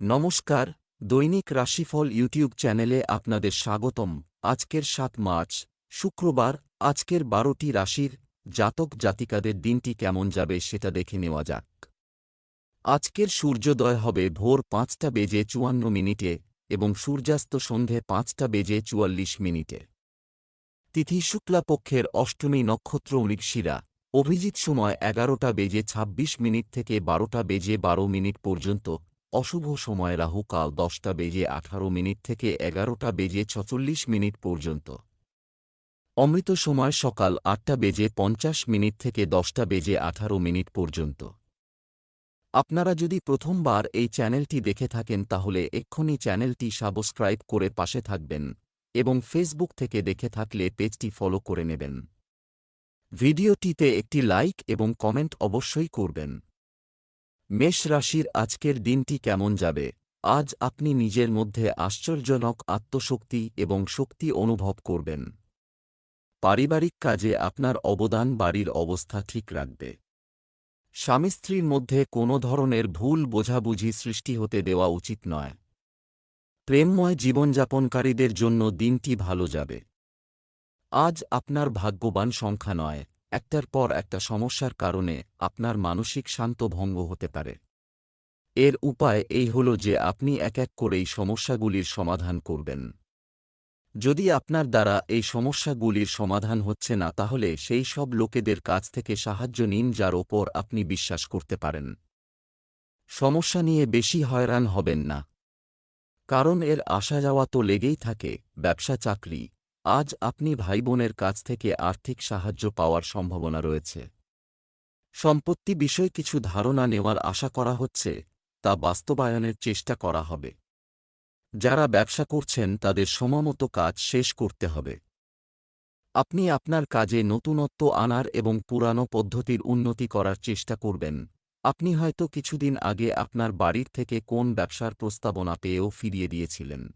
নমস্কার, দৈনিক রাশিফল ইউটিউব চ্যানেলে আপনাদের স্বাগতম। আজকের সাত মার্চ, শুক্রবার, আজকের বারোটি রাশির জাতক জাতিকাদের দিনটি কেমন যাবে সেটা দেখে নেওয়া যাক। আজকের সূর্যোদয় হবে ভোর পাঁচটা বেজে চুয়ান্ন মিনিটে এবং সূর্যাস্ত সন্ধে পাঁচটা বেজে চুয়াল্লিশ মিনিটে। তিথি শুক্লাপক্ষের অষ্টমী নক্ষত্র মৃগশিরা, অভিজিৎ সময় এগারোটা বেজে ২৬ মিনিট থেকে বারোটা বেজে বারো মিনিট পর্যন্ত অশুভ সময় রাহু কাল দশটা বেজে আঠারো মিনিট থেকে এগারোটা বেজে ছচল্লিশ মিনিট পর্যন্ত। অমৃত সময় সকাল আটটা বেজে পঞ্চাশ মিনিট থেকে দশটা বেজে আঠারো মিনিট পর্যন্ত। আপনারা যদি প্রথমবার এই চ্যানেলটি দেখে থাকেন তাহলে এক্ষুনি চ্যানেলটি সাবস্ক্রাইব করে পাশে থাকবেন এবং ফেসবুক থেকে দেখে থাকলে পেজটি ফলো করে নেবেন। ভিডিওটিতে একটি লাইক এবং কমেন্ট অবশ্যই করবেন। মেষ রাশির আজকের দিনটি কেমন যাবে? আজ আপনি নিজের মধ্যে আশ্চর্যজনক আত্মশক্তি এবং শক্তি অনুভব করবেন। পারিবারিক কাজে আপনার অবদান বাড়ির অবস্থা ঠিক রাখবে। স্বামী স্ত্রীর মধ্যে কোনো ধরনের ভুল বোঝাবুঝি সৃষ্টি হতে দেওয়া উচিত নয়। প্রেমময় জীবনযাপনকারীদের জন্য দিনটি ভালো যাবে। আজ আপনার ভাগ্যবান সংখ্যা নয়। একটার পর একটা সমস্যার কারণে আপনার মানসিক শান্ত ভঙ্গ হতে পারে। এর উপায় এই হল যে আপনি এক এক করেই সমস্যাগুলির সমাধান করবেন। যদি আপনার দ্বারা এই সমস্যাগুলির সমাধান হচ্ছে না, তাহলে সেই সব লোকেদের কাছ থেকে সাহায্য নিন যার ওপর আপনি বিশ্বাস করতে পারেন। সমস্যা নিয়ে বেশি হয়রান হবেন না। কারণ এর আসা যাওয়া তো লেগেই থাকে ব্যবসা চাকরি আজ আপনি ভাইবোনের কাছ থেকে আর্থিক সাহায্য পাওয়ার সম্ভাবনা রয়েছে। সম্পত্তি বিষয়ে কিছু ধারণা নেওয়ার আশা করা হচ্ছে, তা বাস্তবায়নের চেষ্টা করা হবে। যারা ব্যবসা করছেন, তাদের সময়মতো কাজ শেষ করতে হবে। আপনি আপনার কাজে নতুনত্ব আনার এবং পুরানো পদ্ধতির উন্নতি করার চেষ্টা করবেন। আপনি হয়তো কিছুদিন আগে আপনার বাড়ির থেকে কোন ব্যবসার প্রস্তাবনা পেয়েও ফিরিয়ে দিয়েছিলেন।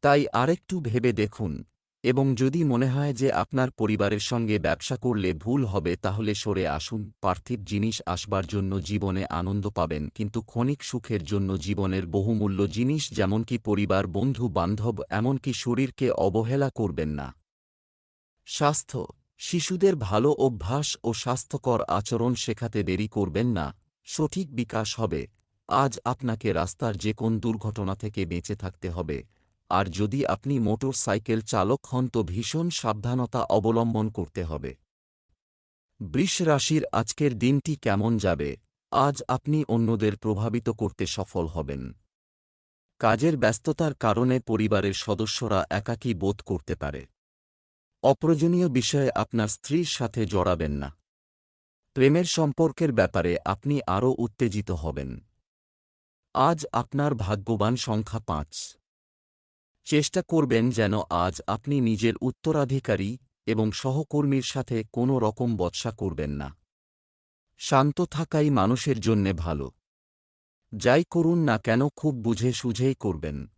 তাই আরেকটু ভেবে দেখুন এবং যদি মনে হয় যে আপনার পরিবারের সঙ্গে ব্যবসা করলে ভুল হবে, তাহলে সরে আসুন। পার্থিব জিনিস আসবার জন্য জীবনে আনন্দ পাবেন, কিন্তু ক্ষণিক সুখের জন্য জীবনের বহুমূল্য জিনিস যেমনকি পরিবার, বন্ধু, বান্ধব, এমনকি শরীরকে অবহেলা করবেন না। স্বাস্থ্য, শিশুদের ভালো অভ্যাস ও স্বাস্থ্যকর আচরণ শেখাতে দেরি করবেন না, সঠিক বিকাশ হবে। আজ আপনাকে রাস্তার যে কোন দুর্ঘটনা থেকে বেঁচে থাকতে হবে। আর যদি আপনি মোটর সাইকেল চালক হন তো ভীষণ সাবধানতা অবলম্বন করতে হবে। বৃষ রাশির আজকের দিনটি কেমন যাবে? আজ আপনি অন্যদের প্রভাবিত করতে সফল হবেন। কাজের ব্যস্ততার কারণে পরিবারের সদস্যরা একাকী বোধ করতে পারে। অপ্রয়োজনীয় বিষয়ে আপনার স্ত্রীর সাথে জড়াবেন না। প্রেমের সম্পর্কের ব্যাপারে আপনি আরও উত্তেজিত হবেন। আজ আপনার ভাগ্যবান সংখ্যা পাঁচ। চেষ্টা করবেন যেন আজ আপনি নিজের উত্তরাধিকারী এবং সহকর্মীর সাথে কোনো রকম বৎসা করবেন না। শান্ত থাকাই মানুষের জন্যে ভালো। যাই করুন না কেন খুব বুঝে সুঝেই করবেন।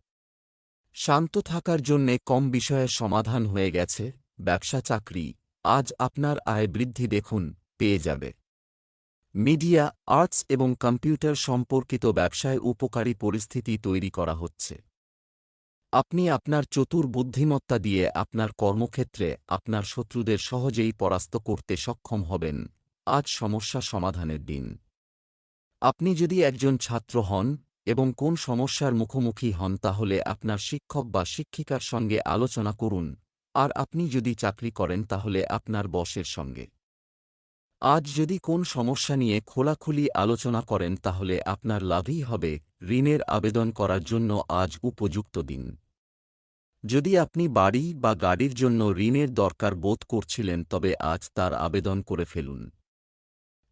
শান্ত থাকার জন্যে কম বিষয়ের সমাধান হয়ে গেছে, ব্যবসা চাকরি, আজ আপনার আয় বৃদ্ধি দেখুন, পেয়ে যাবে। মিডিয়া, আর্টস এবং কম্পিউটার সম্পর্কিত ব্যবসায় উপকারী পরিস্থিতি তৈরি করা হচ্ছে। আপনি আপনার চতুর বুদ্ধিমত্তা দিয়ে আপনার কর্মক্ষেত্রে আপনার শত্রুদের সহজেই পরাস্ত করতে সক্ষম হবেন। আজ সমস্যা সমাধানের দিন। আপনি যদি একজন ছাত্র হন এবং কোন সমস্যার মুখোমুখি হন তাহলে আপনার শিক্ষক বা শিক্ষিকার সঙ্গে আলোচনা করুন। আর আপনি যদি চাকরি করেন তাহলে আপনার বসের সঙ্গে। আজ যদি কোন সমস্যা নিয়ে খোলাখুলি আলোচনা করেন তাহলে আপনার লাভই হবে ঋণের আবেদন করার জন্য আজ উপযুক্ত দিন। যদি আপনি বাড়ি বা গাড়ির জন্য ঋণের দরকার বোধ করছিলেন তবে আজ তার আবেদন করে ফেলুন।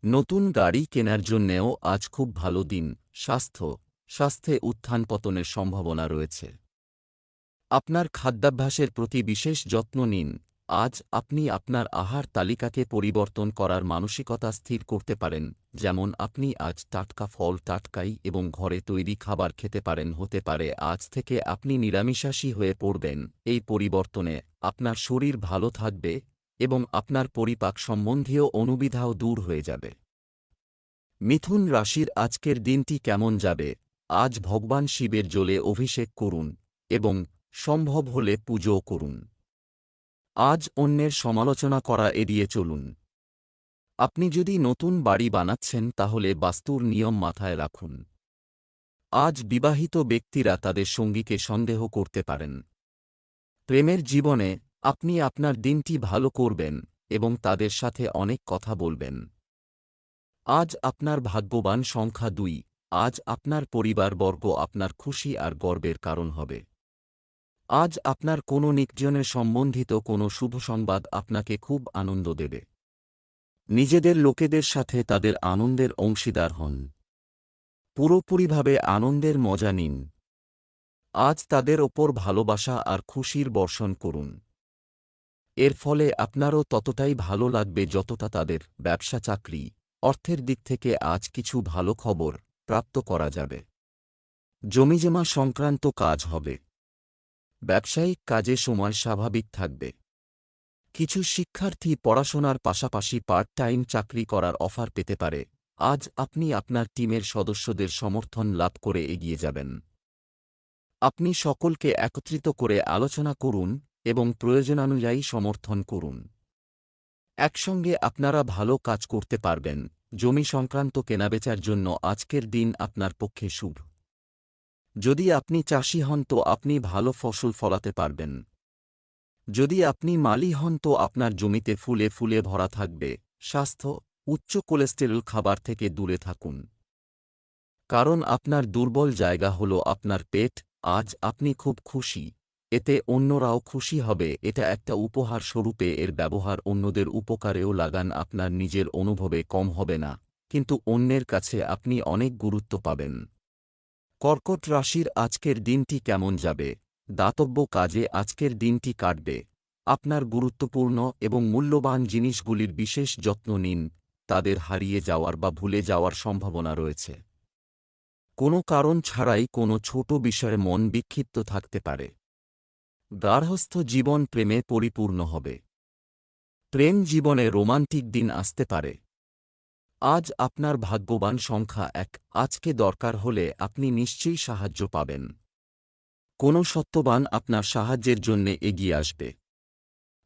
নতুন গাড়ি কেনার জন্যেও আজ খুব ভালো দিন, স্বাস্থ্য, স্বাস্থ্যে উত্থান পতনের সম্ভাবনা রয়েছে। আপনার খাদ্যাভ্যাসের প্রতি বিশেষ যত্ন নিন আজ আপনি আপনার আহার তালিকাকে পরিবর্তন করার মানসিকতা স্থির করতে পারেন, যেমন আপনি আজ টাটকা ফল টাটকাই এবং ঘরে তৈরি খাবার খেতে পারেন হতে পারে, আজ থেকে আপনি নিরামিষাসী হয়ে পড়বেন, এই পরিবর্তনে আপনার শরীর ভালো থাকবে এবং আপনার পরিপাক সম্বন্ধীয় অনুবিধাও দূর হয়ে যাবে। মিথুন রাশির আজকের দিনটি কেমন যাবে? আজ ভগবান শিবের জলে অভিষেক করুন এবং সম্ভব হলে পুজোও করুন। আজ অন্যের সমালোচনা করা এড়িয়ে চলুন। আপনি যদি নতুন বাড়ি বানাচ্ছেন তাহলে বাস্তুর নিয়ম মাথায় রাখুন। আজ বিবাহিত ব্যক্তিরা তাদের সঙ্গীকে সন্দেহ করতে পারেন। প্রেমের জীবনে আপনি আপনার দিনটি ভালো করবেন এবং তাদের সাথে অনেক কথা বলবেন। আজ আপনার ভাগ্যবান সংখ্যা দুই, আজ আপনার পরিবারবর্গ আপনার খুশি আর গর্বের কারণ হবে। আজ আপনার কোনো নিকজনের সম্বন্ধিত কোনো শুভ সংবাদ আপনাকে খুব আনন্দ দেবে। নিজেদের লোকেদের সাথে তাদের আনন্দের অংশীদার হন। পুরোপুরিভাবে আনন্দের মজা নিন। আজ তাদের ওপর ভালোবাসা আর খুশির বর্ষণ করুন। এর ফলে আপনারও ততটাই ভালো লাগবে যতটা তাদের ব্যবসা চাকরি, অর্থের দিক থেকে আজ কিছু ভালো খবর প্রাপ্ত করা যাবে। জমিজমা সংক্রান্ত কাজ হবে। ব্যবসায়িক কাজে সময় স্বাভাবিক থাকবে। কিছু শিক্ষার্থী পড়াশোনার পাশাপাশি পার্ট টাইম চাকরি করার অফার পেতে পারে। আজ আপনি আপনার টিমের সদস্যদের সমর্থন লাভ করে এগিয়ে যাবেন। আপনি সকলকে একত্রিত করে আলোচনা করুন এবং প্রয়োজনানুযায়ী সমর্থন করুন। একসঙ্গে আপনারা ভালো কাজ করতে পারবেন। জমি সংক্রান্ত কেনাবেচার জন্য আজকের দিন আপনার পক্ষে শুভ। যদি আপনি চাষি হন তো আপনি ভালো ফসল ফলাতে পারবেন। যদি আপনি মালি হন তো আপনার জমিতে ফুলে ফুলে ভরা থাকবে। স্বাস্থ্য, উচ্চ কোলেস্টেরল খাবার থেকে দূরে থাকুন। কারণ আপনার দুর্বল জায়গা হল আপনার পেট, আজ আপনি খুব খুশি। এতে অন্যরাও খুশি হবে, এটা একটা উপহার স্বরূপে এর ব্যবহার অন্যদের উপকারেও লাগান আপনার নিজের অনুভবে কম হবে না। কিন্তু অন্যের কাছে আপনি অনেক গুরুত্ব পাবেন। কর্কট রাশির আজকের দিনটি কেমন যাবে? দাতব্য কাজে আজকের দিনটি কাটবে। আপনার গুরুত্বপূর্ণ এবং মূল্যবান জিনিসগুলির বিশেষ যত্ন নিন। তাদের হারিয়ে যাওয়ার বা ভুলে যাওয়ার সম্ভাবনা রয়েছে। কোনো কারণ ছাড়াই কোনো ছোট বিষয়ে মন বিক্ষিপ্ত থাকতে পারে। গার্হস্থ জীবন প্রেমে পরিপূর্ণ হবে। প্রেম জীবনে রোমান্টিক দিন আসতে পারে। আজ আপনার ভাগ্যবান সংখ্যা এক। আজকে দরকার হলে আপনি নিশ্চয়ই সাহায্য পাবেন। কোনো সত্যবান আপনার সাহায্যের জন্যে এগিয়ে আসবে।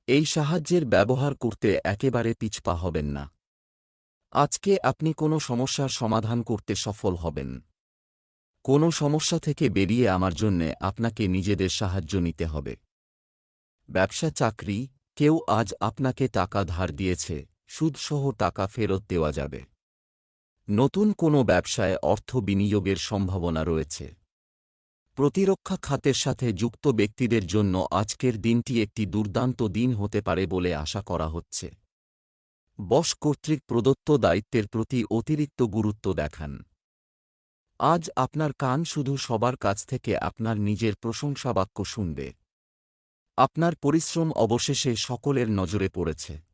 এই সাহায্যের ব্যবহার করতে একেবারে পিছপা হবেন না। আজকে আপনি কোনো সমস্যার সমাধান করতে সফল হবেন। কোনো সমস্যা থেকে বেরিয়ে আমার জন্যে আপনাকে নিজেদের সাহায্য নিতে হবে। ব্যবসা, চাকরি, কেউ আজ আপনাকে টাকা ধার দিয়েছে। সুদসহ টাকা ফেরত দেওয়া যাবে। নতুন কোনো ব্যবসায় অর্থ বিনিয়োগের সম্ভাবনা রয়েছে। প্রতিরক্ষা খাতের সাথে যুক্ত ব্যক্তিদের জন্য আজকের দিনটি একটি দুর্দান্ত দিন হতে পারে বলে আশা করা হচ্ছে। বস কর্তৃক প্রদত্ত দায়িত্বের প্রতি অতিরিক্ত গুরুত্ব দেখান। আজ আপনার কান শুধু সবার কাছ থেকে আপনার নিজের প্রশংসাবাক্য শুনবে। আপনার পরিশ্রম অবশেষে সকলের নজরে পড়েছে।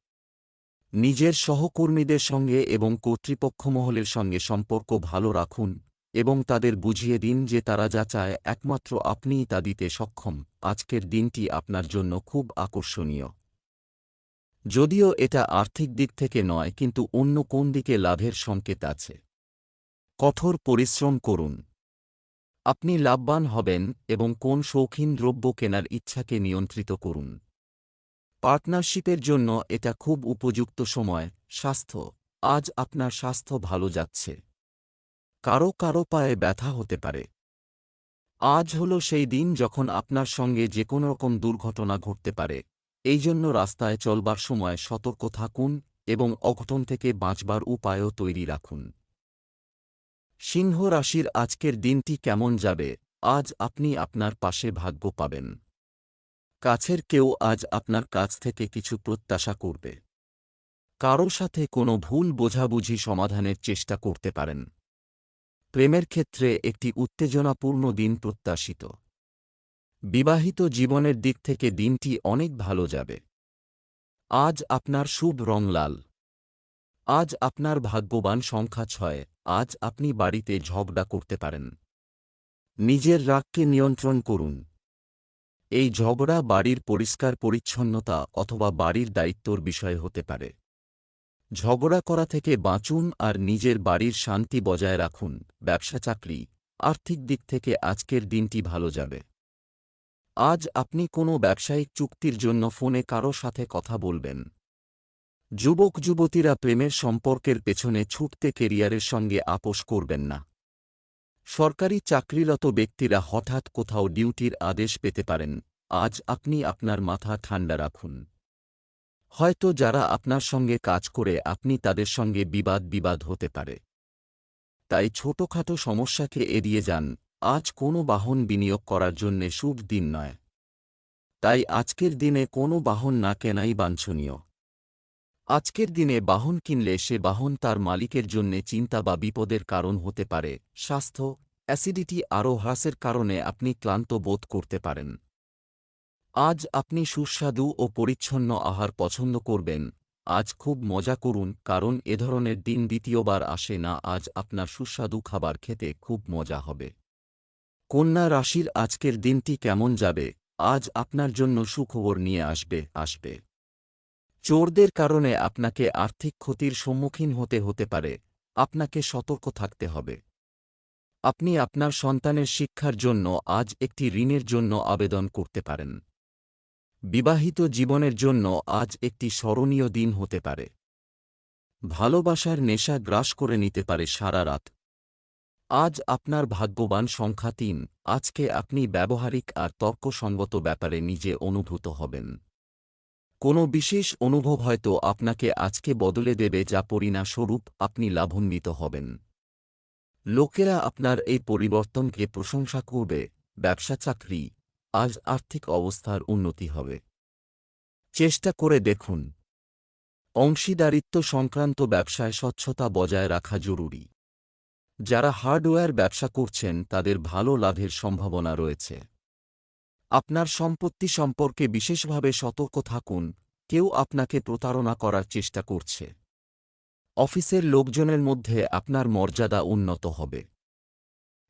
নিজের সহকর্মীদের সঙ্গে এবং কর্তৃপক্ষমহলের সঙ্গে সম্পর্ক ভালো রাখুন এবং তাদের বুঝিয়ে দিন যে তারা যা চায়, একমাত্র আপনিই তা দিতে সক্ষম। আজকের দিনটি আপনার জন্য খুব আকর্ষণীয়। যদিও এটা আর্থিক দিক থেকে নয়, কিন্তু অন্য কোন দিকে লাভের সংকেত আছে। কঠোর পরিশ্রম করুন। আপনি লাভবান হবেন এবং কোন শৌখিন দ্রব্য কেনার ইচ্ছাকে নিয়ন্ত্রিত করুন। পার্টনারশিপের জন্য এটা খুব উপযুক্ত সময়, স্বাস্থ্য। আজ আপনার স্বাস্থ্য ভালো যাচ্ছে। কারও কারও পায়ে ব্যথা হতে পারে। আজ হল সেই দিন যখন আপনার সঙ্গে যে কোনো রকম দুর্ঘটনা ঘটতে পারে। এই জন্য রাস্তায় চলবার সময় সতর্ক থাকুন এবং অঘটন থেকে বাঁচবার উপায়ও তৈরি রাখুন। সিংহ রাশির আজকের দিনটি কেমন যাবে? আজ আপনি আপনার পাশে ভাগ্য পাবেন। কাছের কেউ আজ আপনার কাছ থেকে কিছু প্রত্যাশা করবে। কারও সাথে কোনো ভুল বোঝাবুঝি সমাধানের চেষ্টা করতে পারেন। প্রেমের ক্ষেত্রে একটি উত্তেজনাপূর্ণ দিন প্রত্যাশিত। বিবাহিত জীবনের দিক থেকে দিনটি অনেক ভালো যাবে। আজ আপনার শুভ রং লাল। আজ আপনার ভাগ্যবান সংখ্যা ছয়। আজ আপনি বাড়িতে ঝগড়া করতে পারেন। নিজের রাগকে নিয়ন্ত্রণ করুন। এই ঝগড়া বাড়ির পরিষ্কার পরিচ্ছন্নতা অথবা বাড়ির দায়িত্বর বিষয় হতে পারে। ঝগড়া করা থেকে বাঁচুন আর নিজের বাড়ির শান্তি বজায় রাখুন, ব্যবসা, চাকরি, আর্থিক দিক থেকে আজকের দিনটি ভালো যাবে। আজ আপনি কোনো ব্যবসায়িক চুক্তির জন্য ফোনে কারও সাথে কথা বলবেন। যুবক যুবতীরা প্রেমের সম্পর্কের পেছনে ছুটতে কেরিয়ারের সঙ্গে আপোষ করবেন না। সরকারি চাকরিরত ব্যক্তিরা হঠাৎ কোথাও ডিউটির আদেশ পেতে পারেন, আজ আপনি আপনার মাথা ঠান্ডা রাখুন। হয়তো যারা আপনার সঙ্গে কাজ করে, আপনি তাদের সঙ্গে বিবাদ বিবাদ হতে পারে। তাই ছোটখাটো সমস্যাকে এড়িয়ে যান, আজ কোনো বাহন বিনিয়োগ করার জন্যে শুভ দিন নয়। তাই আজকের দিনে কোনো বাহন না কেনাই বাঞ্ছনীয়। আজকের দিনে বাহন কিনলে সে বাহন তার মালিকের জন্যে চিন্তা বা বিপদের কারণ হতে পারে, স্বাস্থ্য, অ্যাসিডিটি আরও হ্রাসের কারণে আপনি ক্লান্ত বোধ করতে পারেন। আজ আপনি সুস্বাদু ও পরিচ্ছন্ন আহার পছন্দ করবেন, আজ খুব মজা করুন কারণ এ ধরনের দিন দ্বিতীয়বার আসে না, আজ আপনার সুস্বাদু খাবার খেতে খুব মজা হবে। কন্যা রাশির আজকের দিনটি কেমন যাবে? আজ আপনার জন্য সুখবর নিয়ে আসবে আসবে। চোরদের কারণে আপনাকে আর্থিক ক্ষতির সম্মুখীন হতে হতে পারে, আপনাকে সতর্ক থাকতে হবে। আপনি আপনার সন্তানের শিক্ষার জন্য আজ একটি ঋণের জন্য আবেদন করতে পারেন। বিবাহিত জীবনের জন্য আজ একটি স্মরণীয় দিন হতে পারে। ভালোবাসার নেশা গ্রাস করে নিতে পারে সারা রাত। আজ আপনার ভাগ্যবান সংখ্যা তিন, আজকে আপনি ব্যবহারিক আর তর্কসঙ্গত ব্যাপারে নিজে অনুভূত হবেন। কোনো বিশেষ অনুভব হয়তো আপনাকে আজকে বদলে দেবে যা পরিণাস্বরূপ আপনি লাভান্বিত হবেন। লোকেরা আপনার এই পরিবর্তনকে প্রশংসা করবে, ব্যবসা, চাকরি, আজ আর্থিক অবস্থার উন্নতি হবে। চেষ্টা করে দেখুন। অংশীদারিত্ব সংক্রান্ত ব্যবসায় স্বচ্ছতা বজায় রাখা জরুরি। যারা হার্ডওয়্যার ব্যবসা করছেন, তাদের ভালো লাভের সম্ভাবনা রয়েছে। আপনার সম্পত্তি সম্পর্কে বিশেষভাবে সতর্ক থাকুন, কেউ আপনাকে প্রতারণা করার চেষ্টা করছে। অফিসের লোকজনের মধ্যে আপনার মর্যাদা উন্নত হবে।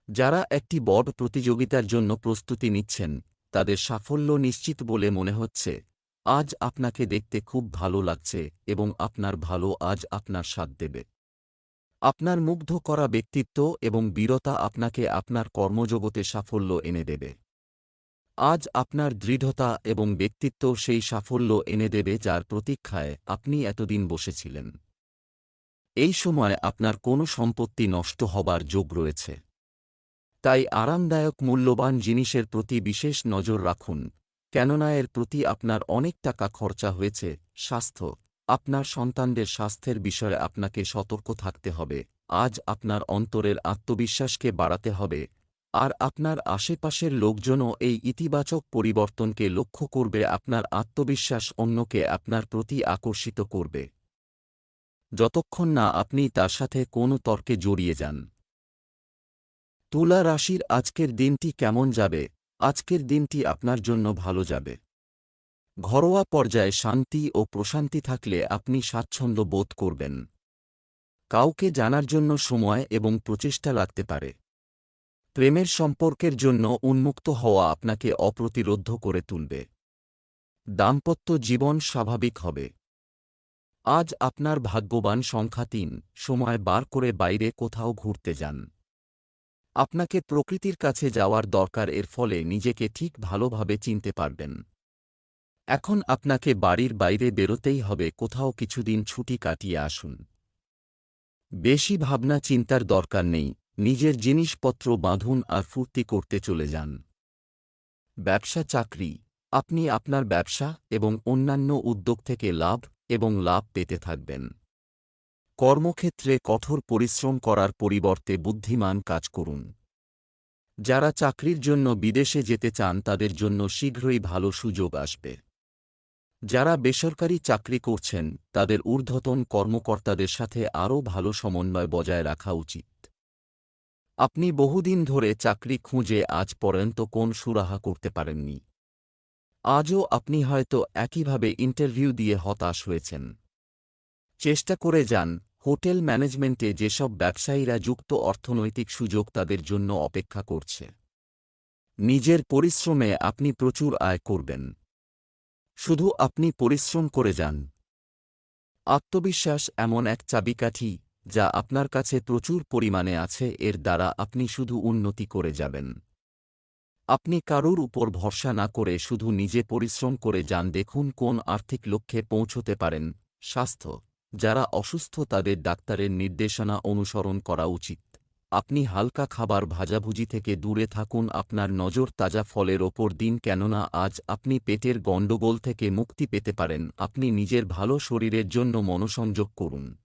যারা একটি বড় প্রতিযোগিতার জন্য প্রস্তুতি নিচ্ছেন, তাদের সাফল্য নিশ্চিত বলে মনে হচ্ছে। আজ আপনাকে দেখতে খুব ভালো লাগছে এবং আপনার ভালো আজ আপনার সাথ দেবে। আপনার মুগ্ধ করা ব্যক্তিত্ব এবং বীরতা আপনাকে আপনার কর্মজগতে সাফল্য এনে দেবে। আজ আপনার দৃঢ়তা এবং ব্যক্তিত্ব সেই সাফল্য এনে দেবে যার প্রতীক্ষায় আপনি এতদিন বসেছিলেন। এই সময় আপনার কোনো সম্পত্তি নষ্ট হবার যোগ রয়েছে। তাই আরামদায়ক মূল্যবান জিনিসের প্রতি বিশেষ নজর রাখুন, কেননা এর প্রতি আপনার অনেক টাকা খরচা হয়েছে, স্বাস্থ্য, আপনার সন্তানদের স্বাস্থ্যের বিষয়ে আপনাকে সতর্ক থাকতে হবে, আজ আপনার অন্তরের আত্মবিশ্বাসকে বাড়াতে হবে আর আপনার আশেপাশের লোকজনও এই ইতিবাচক পরিবর্তনকে লক্ষ্য করবে, আপনার আত্মবিশ্বাস অন্যকে আপনার প্রতি আকর্ষিত করবে। যতক্ষণ না আপনি তার সাথে কোনো তর্কে জড়িয়ে যান। তুলা রাশির আজকের দিনটি কেমন যাবে? আজকের দিনটি আপনার জন্য ভালো যাবে। ঘরোয়া পর্যায়ে শান্তি ও প্রশান্তি থাকলে আপনি স্বাচ্ছন্দ্য বোধ করবেন। কাউকে জানার জন্য সময় এবং প্রচেষ্টা লাগতে পারে। প্রেমের সম্পর্কের জন্য উন্মুক্ত হওয়া আপনাকে অপ্রতিরোধ করে তুলবে। দাম্পত্য জীবন স্বাভাবিক হবে। আজ আপনার ভাগ্যবান সংখ্যা তিন, সময় বার করে বাইরে কোথাও ঘুরতে যান। আপনাকে প্রকৃতির কাছে যাওয়ার দরকার এর ফলে নিজেকে ঠিক ভালোভাবে চিনতে পারবেন। এখন আপনাকে বাড়ির বাইরে বেরোতেই হবে, কোথাও কিছুদিন ছুটি কাটিয়ে আসুন। বেশি ভাবনা চিন্তার দরকার নেই। নিজের জিনিসপত্র বাঁধুন আর ফুর্তি করতে চলে যান। ব্যবসা চাকরি। আপনি আপনার ব্যবসা এবং অন্যান্য উদ্যোগ থেকে লাভ এবং লাভ পেতে থাকবেন। কর্মক্ষেত্রে কঠোর পরিশ্রম করার পরিবর্তে বুদ্ধিমান কাজ করুন। যারা চাকরির জন্য বিদেশে যেতে চান, তাদের জন্য শীঘ্রই ভালো সুযোগ আসবে। যারা বেসরকারি চাকরি করছেন, তাদের ঊর্ধ্বতন কর্মকর্তাদের সাথে আরও ভালো সমন্বয় বজায় রাখা উচিত। আপনি বহুদিন ধরে চাকরি খুঁজে আজ পর্যন্ত কোন সুরাহা করতে পারেননি। আজও আপনি হয়তো একইভাবে ইন্টারভিউ দিয়ে হতাশ হয়েছেন। চেষ্টা করে যান, হোটেল ম্যানেজমেন্টে যেসব ব্যবসায়ীরা যুক্ত অর্থনৈতিক সুযোগ তাদের জন্য অপেক্ষা করছে। নিজের পরিশ্রমে আপনি প্রচুর আয় করবেন। শুধু আপনি পরিশ্রম করে যান। আত্মবিশ্বাস এমন এক চাবিকাঠি যা আপনার কাছে প্রচুর পরিমাণে আছে, এর দ্বারা আপনি শুধু উন্নতি করে যাবেন। আপনি কারুর উপর ভরসা না করে শুধু নিজে পরিশ্রম করে যান, দেখুন কোন আর্থিক লক্ষ্যে পৌঁছতে পারেন। স্বাস্থ্য, যারা অসুস্থ তাদের ডাক্তারের নির্দেশনা অনুসরণ করা উচিত। আপনি হালকা খাবার ভাজাভুজি থেকে দূরে থাকুন, আপনার নজর তাজা ফলের ওপর দিন, কেননা আজ আপনি পেটের গণ্ডগোল থেকে মুক্তি পেতে পারেন। আপনি নিজের ভালো শরীরের জন্য মনোসংযোগ করুন।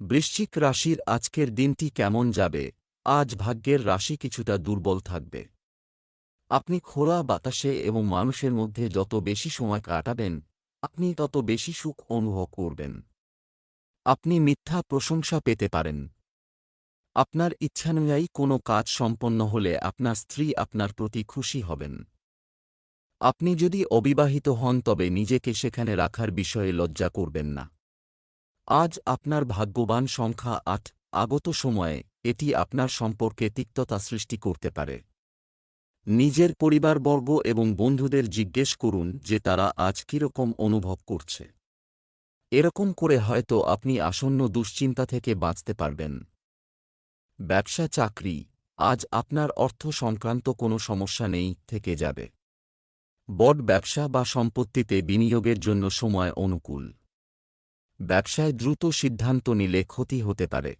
বৃশ্চিক রাশির আজকের দিনটি কেমন যাবে? আজ ভাগ্যের রাশি কিছুটা দুর্বল থাকবে। আপনি খোলা বাতাসে এবং মানুষের মধ্যে যত বেশি সময় কাটাবেন, আপনি তত বেশি সুখ অনুভব করবেন। আপনি মিথ্যা প্রশংসা পেতে পারেন। আপনার ইচ্ছানুযায়ী কোনো কাজ সম্পন্ন হলে আপনার স্ত্রী আপনার প্রতি খুশি হবেন। আপনি যদি অবিবাহিত হন তবে নিজেকে সেখানে রাখার বিষয়ে লজ্জা করবেন না। আজ আপনার ভাগ্যবান সংখ্যা আট, আগত সময়ে এটি আপনার সম্পর্কে তিক্ততা সৃষ্টি করতে পারে। নিজের পরিবারবর্গ এবং বন্ধুদের জিজ্ঞেস করুন যে তারা আজ কীরকম অনুভব করছে। এরকম করে হয়তো আপনি আসন্ন দুশ্চিন্তা থেকে বাঁচতে পারবেন। ব্যবসা চাকরি, আজ আপনার অর্থ সংক্রান্ত কোনো সমস্যা নেই, থেকে যাবে। বড ব্যবসা বা সম্পত্তিতে বিনিয়োগের জন্য সময় অনুকূল। ব্যবসায় দ্রুত সিদ্ধান্ত নিলে ক্ষতি হতে পারে।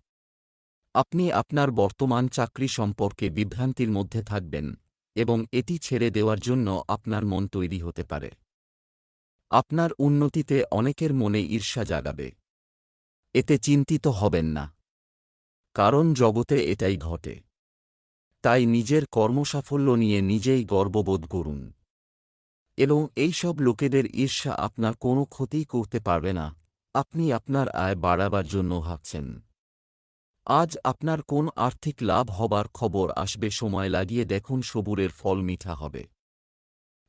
আপনি আপনার বর্তমান চাকরি সম্পর্কে বিভ্রান্তির মধ্যে থাকবেন এবং এটি ছেড়ে দেওয়ার জন্য আপনার মন তৈরি হতে পারে। আপনার উন্নতিতে অনেকের মনে ঈর্ষা জাগাবে। এতে চিন্তিত হবেন না। কারণ জগতে এটাই ঘটে। তাই নিজের কর্মসাফল্য নিয়ে নিজেই গর্ববোধ করুন। এবং এইসব লোকেদের ঈর্ষা আপনার কোনো ক্ষতি করতে পারবে না। আপনি আপনার আয় বাড়াবার জন্য ভাবছেন আজ আপনার কোন আর্থিক লাভ হবার খবর আসবে সময় লাগিয়ে দেখুন সবুরের ফল মিঠা হবে।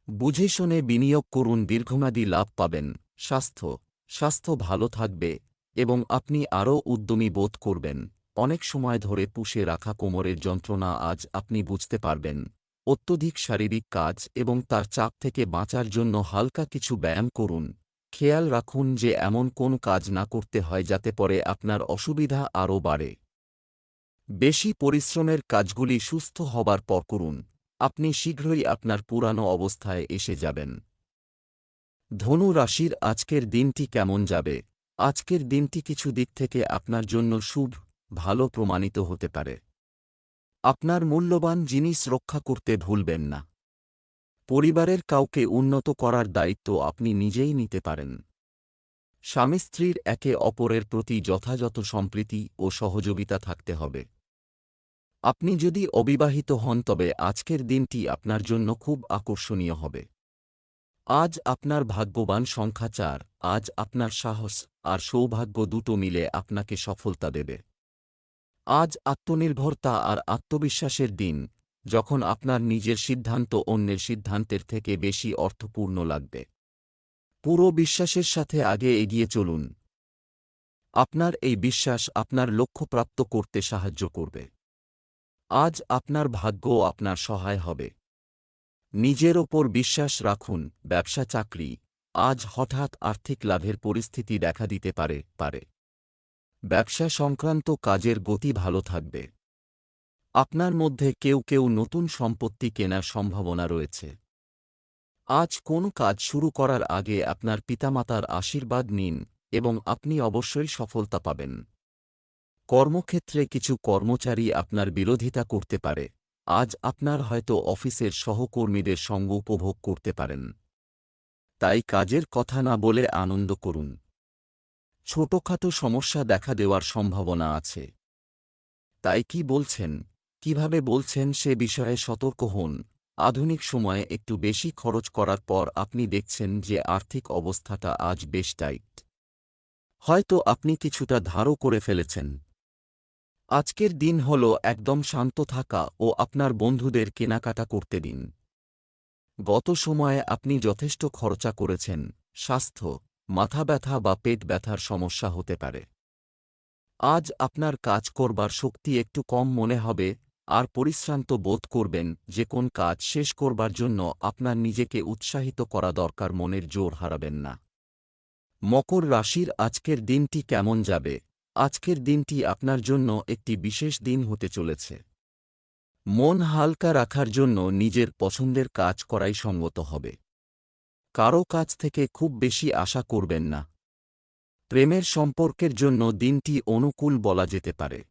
বুঝে শুনে বিনিয়োগ করুন দীর্ঘমেয়াদী লাভ পাবেন। স্বাস্থ্য স্বাস্থ্য ভালো থাকবে এবং আপনি আরও উদ্যমী বোধ করবেন। অনেক সময় ধরে পুষে রাখা কোমরের যন্ত্রণা আজ আপনি বুঝতে পারবেন। অত্যধিক শারীরিক কাজ এবং তার চাপ থেকে বাঁচার জন্য হালকা কিছু ব্যায়াম করুন। খেয়াল রাখুন যে এমন কোন কাজ না করতে হয় যাতে পরে আপনার অসুবিধা আরও বাড়ে। বেশি পরিশ্রমের কাজগুলি সুস্থ হবার পর করুন। আপনি শীঘ্রই আপনার পুরানো অবস্থায় এসে যাবেন। ধনু রাশির আজকের দিনটি কেমন যাবে? আজকের দিনটি কিছু দিক থেকে আপনার জন্য শুভ, ভালো প্রমাণিত হতে পারে। আপনার মূল্যবান জিনিস রক্ষা করতে ভুলবেন না। পরিবারের কাউকে উন্নত করার দায়িত্ব আপনি নিজেই নিতে পারেন। স্বামী স্ত্রীর একে অপরের প্রতি যথাযথ সম্প্রীতি ও সহযোগিতা থাকতে হবে। আপনি যদি অবিবাহিত হন, তবে আজকের দিনটি আপনার জন্য খুব আকর্ষণীয় হবে। আজ আপনার ভাগ্যবান সংখ্যা চার, আজ আপনার সাহস আর সৌভাগ্য দুটো মিলে আপনাকে সফলতা দেবে। আজ আত্মনির্ভরতা আর আত্মবিশ্বাসের দিন যখন আপনার নিজের সিদ্ধান্ত অন্যের সিদ্ধান্তের থেকে বেশি অর্থপূর্ণ লাগবে। পুরো বিশ্বাসের সাথে আগে এগিয়ে চলুন। আপনার এই বিশ্বাস আপনার লক্ষ্য প্রাপ্ত করতে সাহায্য করবে। আজ আপনার ভাগ্য আপনার সহায় হবে। নিজের ওপর বিশ্বাস রাখুন, ব্যবসা, চাকরি, আজ হঠাৎ আর্থিক লাভের পরিস্থিতি দেখা দিতে পারে পারে। ব্যবসা সংক্রান্ত কাজের গতি ভালো থাকবে। আপনার মধ্যে কেউ কেউ নতুন সম্পত্তি কেনার সম্ভাবনা রয়েছে। আজ কোন কাজ শুরু করার আগে আপনার পিতামাতার আশীর্বাদ নিন এবং আপনি অবশ্যই সফলতা পাবেন। কর্মক্ষেত্রে কিছু কর্মচারী আপনার বিরোধিতা করতে পারে। আজ আপনার হয়তো অফিসের সহকর্মীদের সঙ্গ উপভোগ করতে পারেন। তাই কাজের কথা না বলে আনন্দ করুন। ছোটখাটো সমস্যা দেখা দেওয়ার সম্ভাবনা আছে। তাই কি বলছেন? কীভাবে বলছেন সে বিষয়ে সতর্ক হন। আধুনিক সময়ে একটু বেশি খরচ করার পর আপনি দেখছেন যে আর্থিক অবস্থাটা আজ বেশ টাইট। হয়তো আপনি কিছুটা ধারও করে ফেলেছেন। আজকের দিন হল একদম শান্ত থাকা ও আপনার বন্ধুদের কেনাকাটা করতে দিন। গত সময়ে আপনি যথেষ্ট খরচা করেছেন, স্বাস্থ্য, মাথা ব্যথা বা পেট ব্যথার সমস্যা হতে পারে। আজ আপনার কাজ করবার শক্তি একটু কম মনে হবে আর পরিশ্রান্ত বোধ করবেন যে কোন কাজ শেষ করবার জন্য আপনার নিজেকে উৎসাহিত করা দরকার, মনের জোর হারাবেন না। মকর রাশির আজকের দিনটি কেমন যাবে? আজকের দিনটি আপনার জন্য একটি বিশেষ দিন হতে চলেছে। মন হালকা রাখার জন্য নিজের পছন্দের কাজ করাই সঙ্গত হবে। কারও কাছ থেকে খুব বেশি আশা করবেন না। প্রেমের সম্পর্কের জন্য দিনটি অনুকূল বলা যেতে পারে।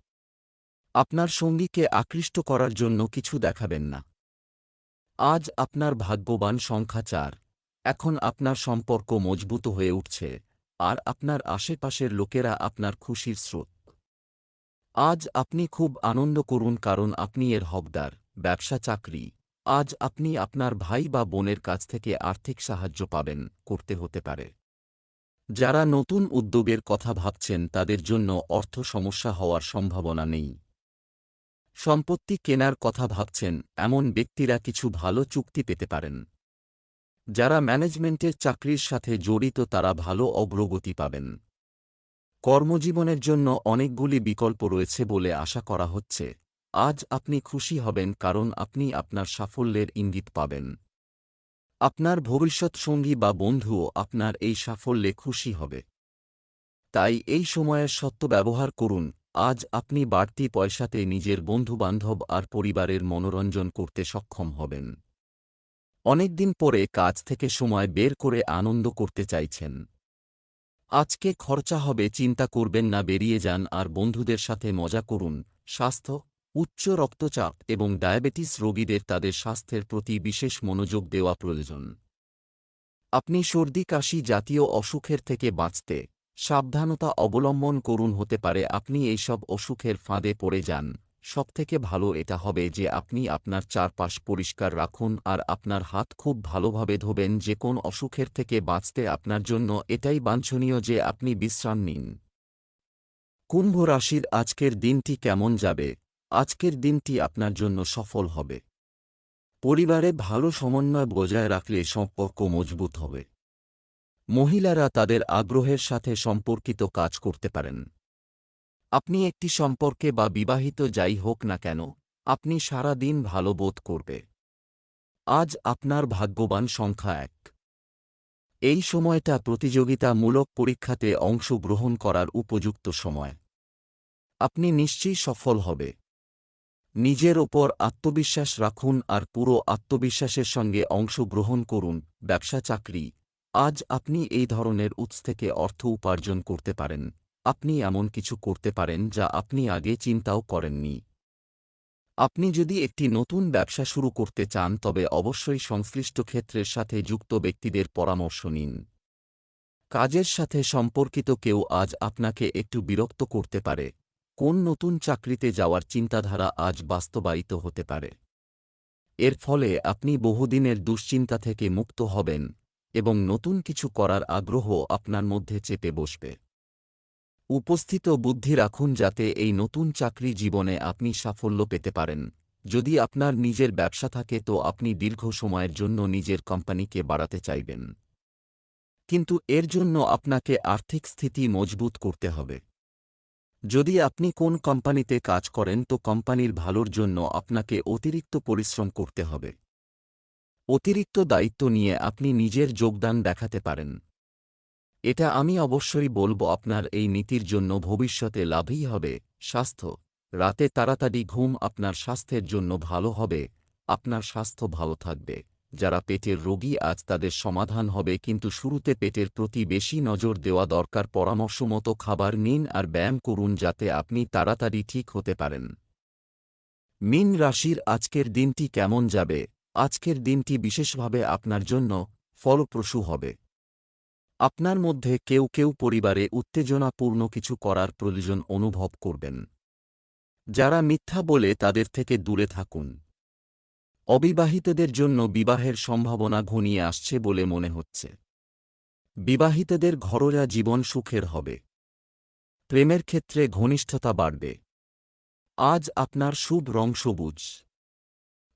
আপনার সঙ্গীকে আকৃষ্ট করার জন্য কিছু দেখাবেন না। আজ আপনার ভাগ্যবান সংখ্যা চার। এখন আপনার সম্পর্ক মজবুত হয়ে উঠছে, আর আপনার আশেপাশের লোকেরা আপনার খুশির স্রোত। আজ আপনি খুব আনন্দ করুন কারণ আপনি এর হকদার, ব্যবসা চাকরি। আজ আপনি আপনার ভাই বা বোনের কাছ থেকে আর্থিক সাহায্য পাবেন, করতে হতে পারে। যারা নতুন উদ্যোগের কথা ভাবছেন তাদের জন্য অর্থ সমস্যা হওয়ার সম্ভাবনা নেই। সম্পত্তি কেনার কথা ভাবছেন, এমন ব্যক্তিরা কিছু ভালো চুক্তি পেতে পারেন। যারা ম্যানেজমেন্টের চাকরির সাথে জড়িত তারা ভালো অগ্রগতি পাবেন। কর্মজীবনের জন্য অনেকগুলি বিকল্প রয়েছে বলে আশা করা হচ্ছে। আজ আপনি খুশি হবেন কারণ আপনি আপনার সাফল্যের ইঙ্গিত পাবেন। আপনার ভবিষ্যৎ সঙ্গী বা বন্ধুও আপনার এই সাফল্যে খুশি হবে। তাই এই সময়ের সত্য ব্যবহার করুন আজ আপনি বাড়তি পয়সাতে নিজের বন্ধুবান্ধব আর পরিবারের মনোরঞ্জন করতে সক্ষম হবেন। অনেকদিন পরে কাজ থেকে সময় বের করে আনন্দ করতে চাইছেন। আজকে খরচা হবে, চিন্তা করবেন না, বেরিয়ে যান আর বন্ধুদের সাথে মজা করুন। স্বাস্থ্য, উচ্চ রক্তচাপ এবং ডায়াবেটিস রোগীদের তাদের স্বাস্থ্যের প্রতি বিশেষ মনোযোগ দেওয়া প্রয়োজন। আপনি সর্দি, কাশি জাতীয় অসুখের থেকে বাঁচতে সাবধানতা অবলম্বন করুন হতে পারে আপনি এইসব অসুখের ফাঁদে পড়ে যান। সবথেকে ভালো এটা হবে যে আপনি আপনার চারপাশ পরিষ্কার রাখুন আর আপনার হাত খুব ভালোভাবে ধোবেন যে কোন অসুখের থেকে বাঁচতে আপনার জন্য এটাই বাঞ্ছনীয় যে আপনি বিশ্রাম নিন। কুম্ভ রাশির আজকের দিনটি কেমন যাবে? আজকের দিনটি আপনার জন্য সফল হবে। পরিবারে ভালো সমন্বয় বজায় রাখলে সম্পর্ক মজবুত হবে। মহিলারা তাদের আগ্রহের সাথে সম্পর্কিত কাজ করতে পারেন। আপনি একটি সম্পর্কে বা বিবাহিত যাই হোক না কেন, আপনি সারা দিন ভালো বোধ করবে। আজ আপনার ভাগ্যবান সংখ্যা এক। এই সময়টা প্রতিযোগিতামূলক পরীক্ষাতে অংশগ্রহণ করার উপযুক্ত সময়। আপনি নিশ্চয়ই সফল হবে। নিজের ওপর আত্মবিশ্বাস রাখুন আর পুরো আত্মবিশ্বাসের সঙ্গে অংশগ্রহণ করুন ব্যবসা চাকরি আজ আপনি এই ধরনের উৎস থেকে অর্থ উপার্জন করতে পারেন। আপনি এমন কিছু করতে পারেন যা আপনি আগে চিন্তাও করেননি। আপনি যদি একটি নতুন ব্যবসা শুরু করতে চান, তবে অবশ্যই সংশ্লিষ্ট ক্ষেত্রের সাথে যুক্ত ব্যক্তিদের পরামর্শ নিন। কাজের সাথে সম্পর্কিত কেউ আজ আপনাকে একটু বিরক্ত করতে পারে। কোন নতুন চাকরিতে যাওয়ার চিন্তাধারা আজ বাস্তবায়িত হতে পারে। এর ফলে আপনি বহুদিনের দুশ্চিন্তা থেকে মুক্ত হবেন। এবং নতুন কিছু করার আগ্রহ আপনার মধ্যে চেপে বসবে। উপস্থিত বুদ্ধি রাখুন যাতে এই নতুন চাকরি জীবনে আপনি সাফল্য পেতে পারেন। যদি আপনার নিজের ব্যবসা থাকে তো আপনি দীর্ঘ সময়ের জন্য নিজের কোম্পানিকে বাড়াতে চাইবেন। কিন্তু এর জন্য আপনাকে আর্থিক স্থিতি মজবুত করতে হবে। যদি আপনি কোন কোম্পানিতে কাজ করেন তো কোম্পানির ভালোর জন্য আপনাকে অতিরিক্ত পরিশ্রম করতে হবে। অতিরিক্ত দায়িত্ব নিয়ে আপনি নিজের যোগদান দেখাতে পারেন। এটা আমি অবশ্যই বলব আপনার এই নীতির জন্য ভবিষ্যতে লাভই হবে, স্বাস্থ্য। রাতে তাড়াতাড়ি ঘুম আপনার স্বাস্থ্যের জন্য ভালো হবে, আপনার স্বাস্থ্য ভালো থাকবে। যারা পেটের রোগী আজ তাদের সমাধান হবে কিন্তু শুরুতে পেটের প্রতি বেশি নজর দেওয়া দরকার পরামর্শমতো খাবার নিন আর ব্যায়াম করুন যাতে আপনি তাড়াতাড়ি ঠিক হতে পারেন। মিন রাশির আজকের দিনটি কেমন যাবে? আজকের দিনটি বিশেষভাবে আপনার জন্য ফলপ্রসূ হবে। আপনার মধ্যে কেউ কেউ পরিবারে উত্তেজনাপূর্ণ কিছু করার প্রয়োজন অনুভব করবেন। যারা মিথ্যা বলে তাদের থেকে দূরে থাকুন। অবিবাহিতদের জন্য বিবাহের সম্ভাবনা ঘনিয়ে আসছে বলে মনে হচ্ছে। বিবাহিতদের ঘরোয়া জীবন সুখের হবে। প্রেমের ক্ষেত্রে ঘনিষ্ঠতা বাড়বে। আজ আপনার শুভ রং সবুজ।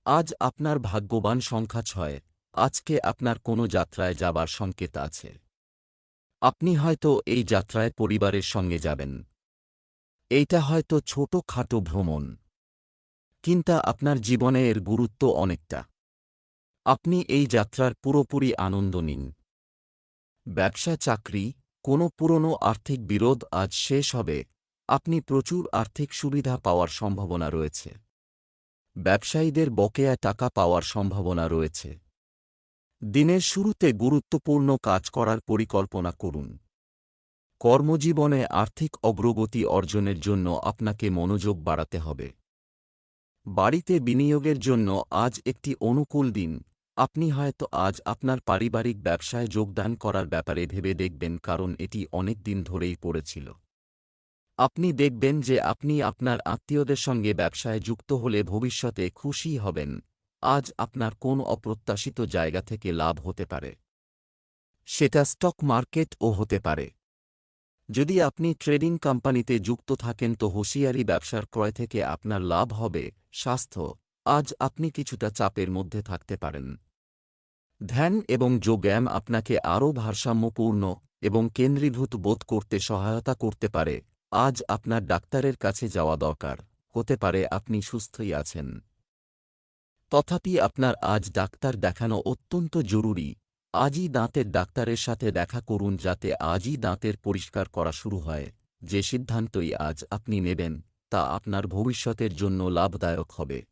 আজ আপনার ভাগ্যবান সংখ্যা ছয়। আজকে আপনার কোনো যাত্রায় যাবার সংকেত আছে। আপনি হয়তো এই যাত্রায় পরিবারের সঙ্গে যাবেন। এইটা হয়তো ছোট খাটো ভ্রমণ। কিন্তু আপনার জীবনে এর গুরুত্ব অনেকটা। আপনি এই যাত্রার পুরোপুরি আনন্দ নিন। ব্যবসা, চাকরি, কোনো পুরনো আর্থিক বিরোধ আজ শেষ হবে। আপনি প্রচুর আর্থিক সুবিধা পাওয়ার সম্ভাবনা রয়েছে। ব্যবসায়ীদের বকেয়া টাকা পাওয়ার সম্ভাবনা রয়েছে। দিনের শুরুতে গুরুত্বপূর্ণ কাজ করার পরিকল্পনা করুন। কর্মজীবনে আর্থিক অগ্রগতি অর্জনের জন্য আপনাকে মনোযোগ বাড়াতে হবে। বাড়িতে বিনিয়োগের জন্য আজ একটি অনুকূল দিন। আপনি হয়তো আজ আপনার পারিবারিক ব্যবসায় যোগদান করার ব্যাপারে ভেবে দেখবেন কারণ এটি অনেক দিন ধরেই পড়েছিল। আপনি দেখবেন যে আপনি আপনার আত্মীয়দের সঙ্গে ব্যবসায় যুক্ত হলে ভবিষ্যতে খুশি হবেন। আজ আপনার কোন অপ্রত্যাশিত জায়গা থেকে লাভ হতে পারে। সেটা স্টক মার্কেট ও হতে পারে। যদি আপনি ট্রেডিং কোম্পানিতে যুক্ত থাকেন তো হুঁশিয়ারি ব্যবসার ক্রয় থেকে আপনার লাভ হবে, স্বাস্থ্য। আজ আপনি কিছুটা চাপের মধ্যে থাকতে পারেন। ধ্যান এবং যোগায়াম আপনাকে আরও ভারসাম্যপূর্ণ এবং কেন্দ্রীভূত বোধ করতে সহায়তা করতে পারে। আজ আপনার ডাক্তারের কাছে যাওয়া দরকার। হতে পারে আপনি সুস্থই আছেন। তথাপি আপনার আজ ডাক্তার দেখানো অত্যন্ত জরুরি। আজই দাঁতের ডাক্তারের সাথে দেখা করুন যাতে আজই দাঁতের পরিষ্কার করা শুরু হয়। যে সিদ্ধান্তই আজ আপনি নেবেন, তা আপনার ভবিষ্যতের জন্য লাভদায়ক হবে।